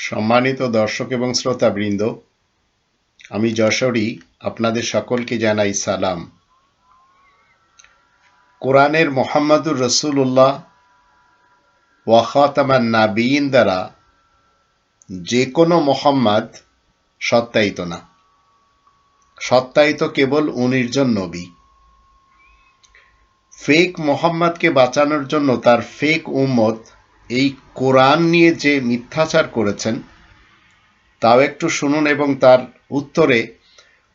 সম্মানিত দর্শক এবং শ্রোতাবৃন্দ, আমি যশোরী, আপনাদের সকলকে জানাই সালাম। কোরআনের মোহাম্মদুর রসুল্লাহ ওয়াখাতামান নাবিয়িন দ্বারা যে কোনো মোহাম্মদ সত্যায়িত না। সত্যায়িত কেবল উনিশ জন নবী। ফেক মোহাম্মদকে বাঁচানোর জন্য তার ফেক উম্মত এই কোরআন নিয়ে যে মিথ্যাচার করেছেন, তাও একটু শুনুন এবং তার উত্তরে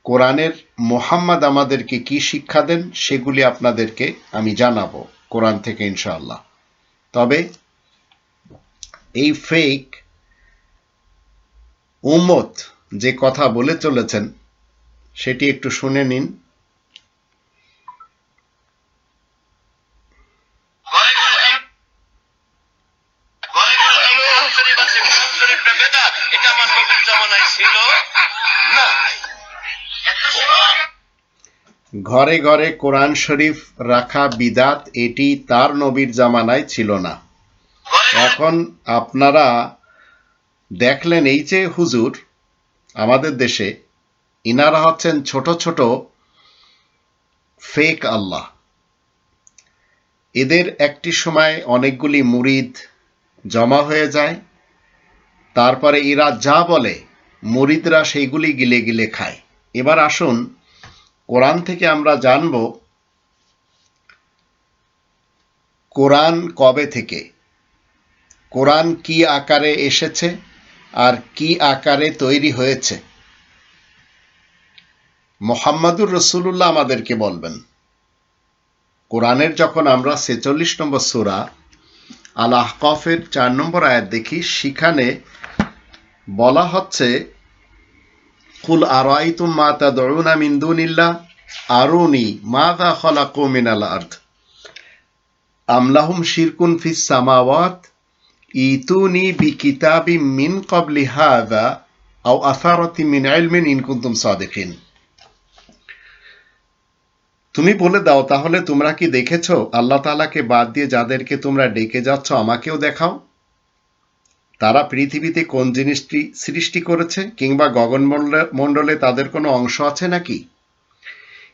কোরআনের মোহাম্মদ আমাদেরকে কি শিক্ষা দেন সেগুলি আপনাদেরকে আমি জানাব কোরআন থেকে ইনশাআল্লাহ। তবে এই ফেক উম্মত যে কথা বলে চলেছেন, সেটি একটু শুনে নিন ঘরে ঘরে ঘরে ঘরে কোরআন শরীফ আছে কোরআন শরীফটা বেদাত এটা আমার নবীর জামানায় ছিল না এত সময় ঘরে ঘরে কোরআন শরীফ রাখা বিদাত এটি তার নবীর জামানায় ছিল না। এখন আপনারা দেখলেন এই যে হুজুর আমাদের দেশে, ইনারা হচ্ছেন ছোট ছোট ফেক আল্লাহ। এদের একটি সময় অনেকগুলি মুরিদ জমা হয়ে যায়, তারপরে এরা যা বলে, মুরিদরা সেইগুলি গিলে গিলে খায়। এবার আসুন কোরআন থেকে আমরা জানব, কোরআন কবে থেকে? কোরআন কি আকারে এসেছে আর কি আকারে তৈরি হয়েছে? মোহাম্মদুর রসুল্লাহ আমাদেরকে বলবেন, কোরআনের যখন আমরা ছেচল্লিশ নম্বর সুরা আল আহকফের চার নম্বর আয়াত দেখি, সেখানে বলা হচ্ছে কুল আরাইতুম মা তাদউনা মিন দুনিল্লাহ, আরুনি খালাকু মিনাল শিরকুন ফিস সামাওয়াত, ইতুনি মিন আও আসারাতি মিন ইন তুমি বলে দাও, তাহলে তোমরা কি দেখেছ? আল্লাহ তালাকে বাদ দিয়ে যাদেরকে তোমরা ডেকে যাচ্ছ, আমাকেও দেখাও। তারা পৃথিবীতে কোন জিনিসটি সৃষ্টি করেছে কিংবা গগনমণ্ডলে মণ্ডলে তাদের কোনো অংশ আছে নাকি?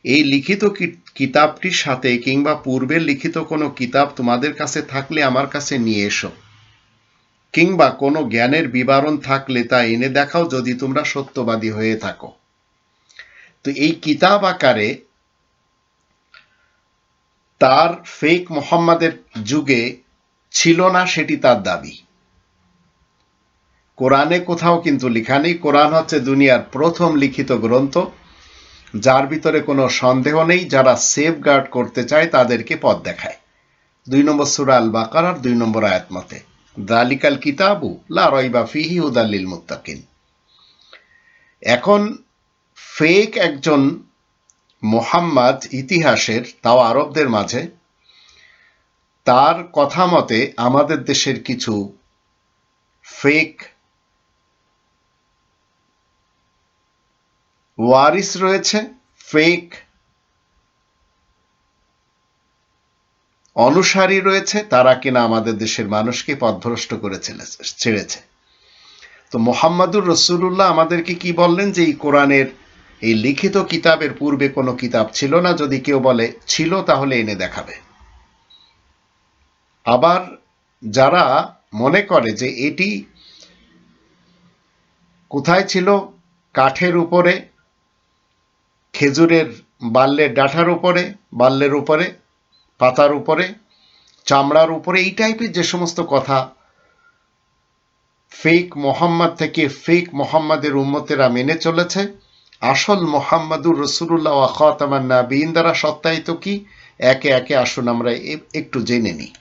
এই লিখিত কিতাবটির সাথে কিংবা পূর্বের লিখিত কোনো কিতাব তোমাদের কাছে থাকলে আমার কাছে নিয়ে এসো। কিংবা কোনো জ্ঞানের বিবরণ থাকলে তা এনে দেখাও যদি তোমরা সত্যবাদী হয়ে থাকো। তো এই কিতাব আকারে তার ফেক মোহাম্মদের যুগে ছিল না সেটি তার দাবি। কোরআনে কোথাও কিন্তু লেখা নেই। কোরআন হচ্ছে দুনিয়ার প্রথম লিখিত গ্রন্থ, যার ভিতরে কোনো সন্দেহ নেই। যারা সেফ গার্ড করতে চায় তাদেরকে পথ দেখায়। দুই নম্বর সুরা আল বাকারার দুই নম্বর আয়াত মতে, দালিকাল কিতাবু লা রয়বা ফিহি হুদাল্লিল মুত্তাকিন। এখন ফেক একজন মোহাম্মদ ইতিহাসের, তাও আরবদের মাঝে, তার কথা মতে আমাদের দেশের কিছু ফেক ওয়ারিস রয়েছে, ফেক, অনুসারী রয়েছে, তারা কিনা আমাদের দেশের মানুষকে পথভ্রষ্ট করে ছেড়েছে। তো মোহাম্মদুর রসুল্লাহ আমাদেরকে কি বললেন যে এই কোরআনের, এই লিখিত কিতাবের পূর্বে কোনো কিতাব ছিল না? যদি কেউ বলে ছিল, তাহলে এনে দেখাবে। আবার যারা মনে করে যে এটি কোথায় ছিল, কাঠের উপরে খেজুরের বাল্যের ডাঁঠার উপরে, বাল্যের উপরে, পাতার উপরে, চামড়ার উপরে, এই টাইপের যে সমস্ত কথা ফেক মোহাম্মদ থেকে ফেক মোহাম্মদের উম্মতেরা মেনে চলেছে, আসল মোহাম্মদুর রসুল্লাহ খাতামান নাবিন দ্বারা সত্যায়িত কি? একে একে আসুন আমরা একটু জেনে নিই।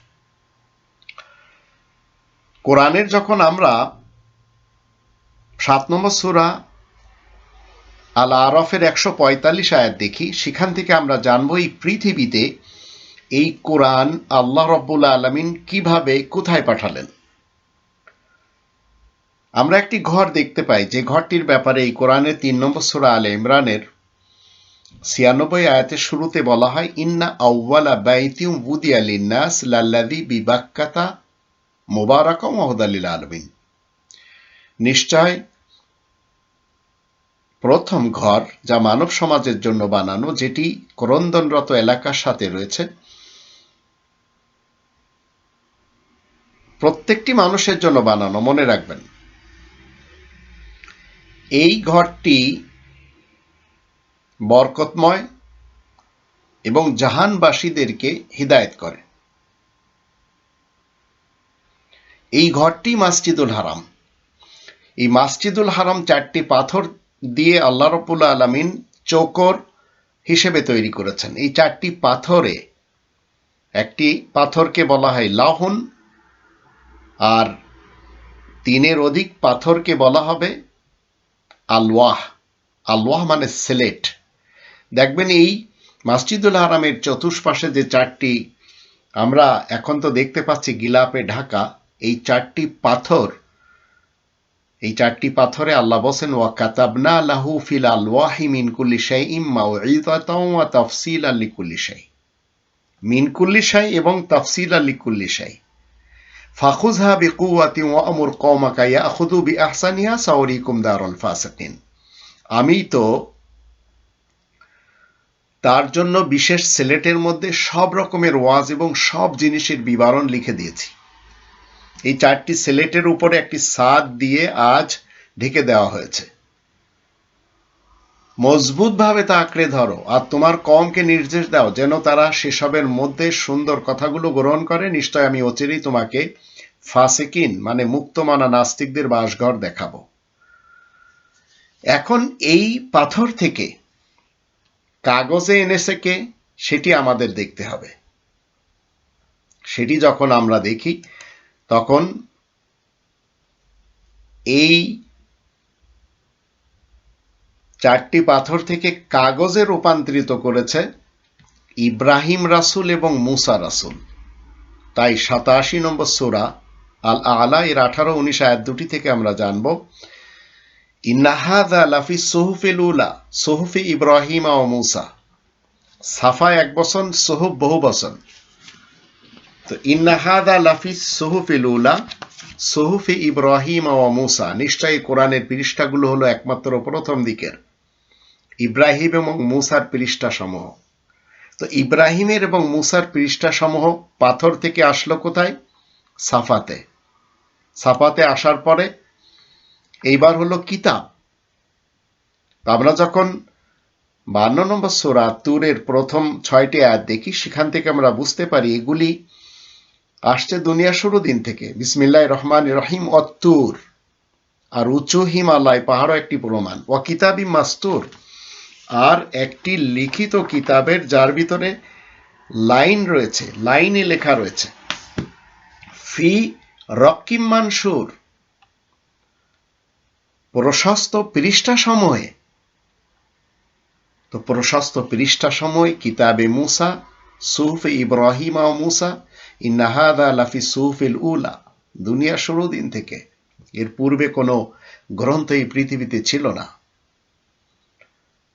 কোরআনের যখন আমরা সাত নম্বর সুরা আল আরফের একশো পঁয়তাল্লিশ আয়াত দেখি, সেখান থেকে আমরা জানব এই পৃথিবীতে এই কোরআন আল্লাহ রব্বুল আলমিন কীভাবে কোথায় পাঠালেন। আমরা একটি ঘর দেখতে পাই, যে ঘরটির ব্যাপারে এই কোরআনের তিন নম্বর সুরা আল ইমরানের ছিয়ানব্বই আয়াতের শুরুতে বলা হয়, ইন্না আউ্বালা বাইতিউম বুদি আলিন্নাস লাল্লাদি বিবাক্কাতা মোবারক মহদালিল আলমিন নিশ্চয় প্রথম ঘর যা মানব সমাজের জন্য বানানো, যেটি ক্রন্দনরত এলাকার সাথে রয়েছে। প্রত্যেকটি মানুষের জন্য বানানো, মনে রাখবেন। এই ঘরটি বরকতময় এবং জাহানবাসীদেরকে হিদায়ত করে। এই ঘরটি মাসজিদুল হারাম। এই মাসজিদুল হারাম চারটি পাথর দিয়ে আল্লাহ রবুল্লা আলমিন চৌকর হিসেবে তৈরি করেছেন। এই চারটি পাথরে একটি পাথরকে বলা হয় লাহুন, আর তিনের অধিক পাথরকে বলা হবে আলওয়াহ। আলওয়াহ মানে সিলেট। দেখবেন এই মাসজিদুল হারামের চতুষ্পাশে যে চারটি, আমরা এখন তো দেখতে পাচ্ছি গিলাপে ঢাকা, এই চারটি পাথর এই চারটি পাথরে আল্লাহ বসেন ওয়া কাতাবনা লাহু ফিল আলওয়াহি মিন কুল্লি শাইইম মাউইযাতাও ওয়া তাফসীলান লিকুল্লি শাই মিন কুল্লি শাই এবং তাফসীলান লিকুল্লি শাই ফাখুযহা বিকুওয়াতিন ওয়া আমুর কওমাকা ইয়াখুযু বিআহসানিহা সাউরিকুম দারুল ফাসিকিন। আমি তো তার জন্য বিশেষ সিলেটের মধ্যে সব রকমের ওয়াজ এবং সব জিনিসের বিবরণ লিখে দিয়েছি। এই চারটি সিলেটের উপরে একটি সাদ দিয়ে আজ ঢেকে দেওয়া হয়েছে। মজবুতভাবে তা আঁকড়ে ধরো আর তোমার কমকে নির্দেশ দাও যেন তারা সেসবের মধ্যে সুন্দর কথাগুলো গ্রহণ করে। নিশ্চয় আমি অচিরেই তোমাকে ফাসেকিন মানে মুক্তমানা নাস্তিকদের বাসঘর দেখাবো। এখন এই পাথর থেকে কাগজে এনেছে কে? সেটি আমাদের দেখতে হবে। সেটি যখন আমরা দেখি তখন এই চারটি পাথর থেকে কাগজে রূপান্তরিত করেছে ইব্রাহিম রাসুল এবং মুসা রাসুল। তাই সাতাশি নম্বর সোরা আল আলা এর আঠারো, উনিশ আয়াত দুটি থেকে আমরা জানব ইন্নাহাদা লাফি সোহফিল উলা সোহফি ইব্রাহিম ও মুসা। সাফা এক বসন সোহব বহু বসন তো ইন্নাহাদা লাফি সোহফিল উলা সোহফি ইব্রাহিম ও মুসা। নিশ্চয়ই কোরআনের পৃষ্ঠাগুলো হলো একমাত্র প্রথম দিকের। ইব্রাহিম এবং মুসার পৃষ্ঠা সমূহ তো ইব্রাহিমের এবং মুসার পৃষ্ঠা সমূহ পাথর থেকে আসলো কোথায়? সাফাতে। সাফাতে আসার পরে এইবার হলো কিতাব। আমরা যখন বান্ন নম্বর সোরা তুরের প্রথম ছয়টি আয়াত দেখি, সেখান থেকে আমরা বুঝতে পারি এগুলি আসছে দুনিয়া শুরু দিন থেকে। বিসমিল্লাহ রহমান রহিম, অত্তুর। আর উঁচু হিমালয় পাহাড়ও একটি প্রমাণ। ও কিতাবি মাস্তুর। আর একটি লিখিত কিতাবের যার ভিতরে লাইন রয়েছে, লাইনে লেখা রয়েছে। ফি রকিম মানসুর। প্রশস্ত পৃষ্ঠা সময়ে। তো প্রশস্ত পৃষ্ঠা সময় কিতাবে মুসা, সুফ ইব্রাহিম মুসা ইন্নাহাদা লাফি সুফিল উলা দুনিয়া শুরু দিন থেকে। এর পূর্বে কোনো গ্রন্থ এই পৃথিবীতে ছিল না।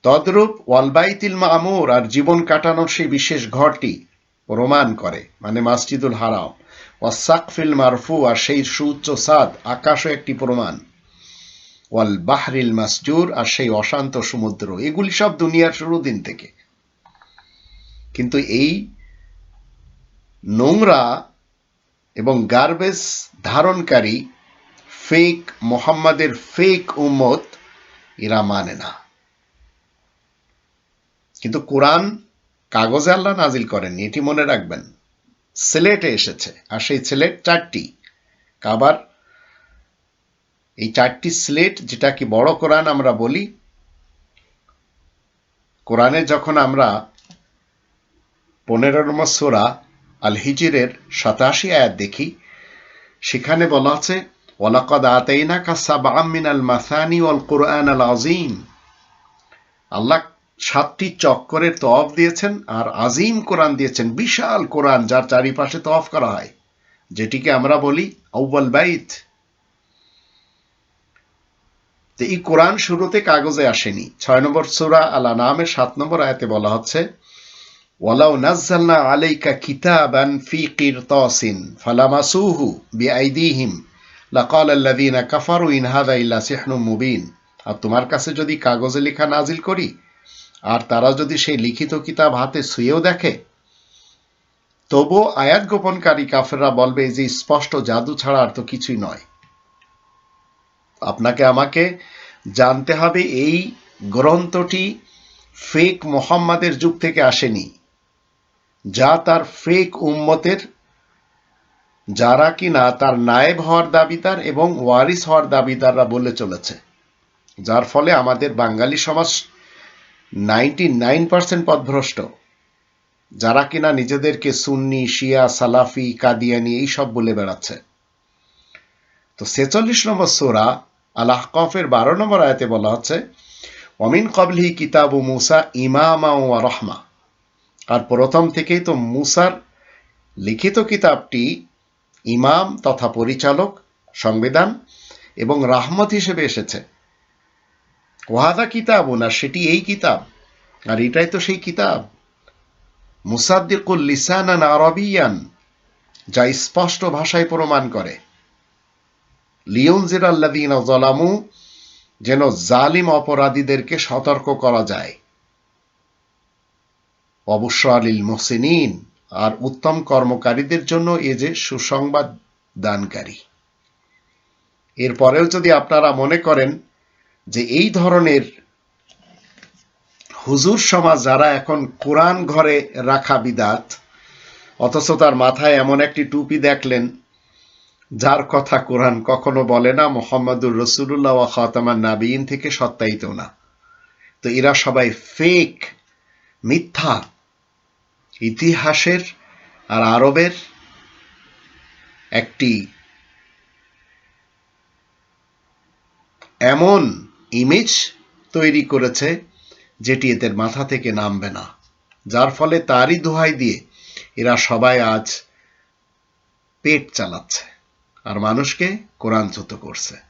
তদ্রূপ ওয়ালবাইতিল মামুর আর জীবন কাটানোর সেই বিশেষ ঘরটি প্রমাণ করে মানে মাসজিদুল হারাম। ওয়াসাকফিল মারফু, আর সেই সুউচ্চ সাদ, আকাশও একটি প্রমাণ। ওয়াল বাহরিল মাসজুর, আর সেই অশান্ত সমুদ্র। এগুলি সব দুনিয়ার শুরু দিন থেকে। কিন্তু এই নোংরা এবং গার্বেজ ধারণকারী ফেক মোহাম্মদের ফেক উম্মত এরা মানে না। কিন্তু কোরআন কাগজে আল্লাহ নাজিল করেননি, এটি মনে রাখবেন। সিলেটে এসেছে, আর সেই সিলেট চারটি। কাবার এই চারটি স্লেট যেটাকে বড় কোরআন আমরা বলি, কোরআনে যখন আমরা পনেরো নম্বর সোরা আল হিজিরের সাতাশি আয়াত দেখি, সেখানে বলা আছে ওলাকদ আতাইনা কা সাবাম মিনাল মাসানি ওয়াল কোরআন আল আজিম আল্লাহ সাতটি চক্করের তফ দিয়েছেন আর আজিম কোরআন দিয়েছেন, বিশাল কোরআন যার চারিপাশে তফ করা হয়। যেটিকে আমরা বলি আউ্বাল বাইত। তো এই কোরআন শুরুতে কাগজে আসেনি। ছয় নম্বর সুরা আলা নামের সাত নম্বর আয়াতে বলা হচ্ছে ওয়ালাউ নাজ্জালনা আলাইকা কিতাবান ফি কিরতাসিন, ফালামাসুহু বিআইদিহিম। লাকাল আল্লাযীনা কাফারু ইন হাযা ইল্লা সিহরুম মুবিন। আর তোমার কাছে যদি কাগজে লেখা নাজিল করি, আর তারা যদি সেই লিখিত কিতাব হাতে ছুঁয়েও দেখে তবু আয়াত গোপনকারী কাফেররা বলবে যে স্পষ্ট জাদু ছাড়া আর তো কিছুই নয়। আপনাকে আমাকে জানতে হবে, এই গ্রন্থটি ফেক মোহাম্মদের যুগ থেকে আসেনি। যা তার ফেক উম্মতের, যারা কিনা তার নায়েব হওয়ার দাবিদার এবং ওয়ারিস হওয়ার দাবিদাররা বলে চলেছে। যার ফলে আমাদের বাঙালি সমাজ নাইনটি নাইন পার্সেন্ট পথভ্রষ্ট যারা কিনা নিজেদেরকে সুন্নি, শিয়া, সালাফি, কাদিয়ানি এইসব বলে বেড়াচ্ছে। তো ছেচল্লিশ নম্বর সোরা আল্লাহ কফের বারো নম্বর আয়াতে বলা হচ্ছে অমিন কবলি কিতাবু মুসা ইমামা ও রহমা। আর প্রথম থেকেই তো মুসার লিখিত কিতাবটি ইমাম তথা পরিচালক, সংবিধান এবং রাহমত হিসেবে এসেছে। ওয়াদা কিতাব না, সেটি এই কিতাব। আর এটাই তো সেই কিতাব। মুসাদ্দিকুল লিসানান আরবিয়ান, যা স্পষ্ট ভাষায় প্রমাণ করে। লিওন জিরাল্লাদিন জলামু যেন জালিম অপরাধীদেরকে সতর্ক করা যায়। অবশ্য আলিল মোহসিনিন আর উত্তম কর্মকারীদের জন্য এ যে সুসংবাদ দানকারী। এরপরেও যদি আপনারা মনে করেন যে এই ধরনের হুজুর সমাজ যারা এখন কোরআন ঘরে রাখা বিদাত, অথচ তার মাথায় এমন একটি টুপি দেখলেন, যার কথা কোরআন কখনো বলে না, মোহাম্মদুর রসুল্লাহ খাতামান নাবিয়িন থেকে সত্যায়িত না। তো এরা সবাই ফেক মিথ্যা। ইতিহাসের আর আরবের একটি এমন ইমেজ তৈরি করেছে যেটি এদের মাথা থেকে নামবে না। যার ফলে তারই দোহাই দিয়ে এরা সবাই আজ পেট চালাচ্ছে আর মানুষকে কোরআনচ্যুত করছে।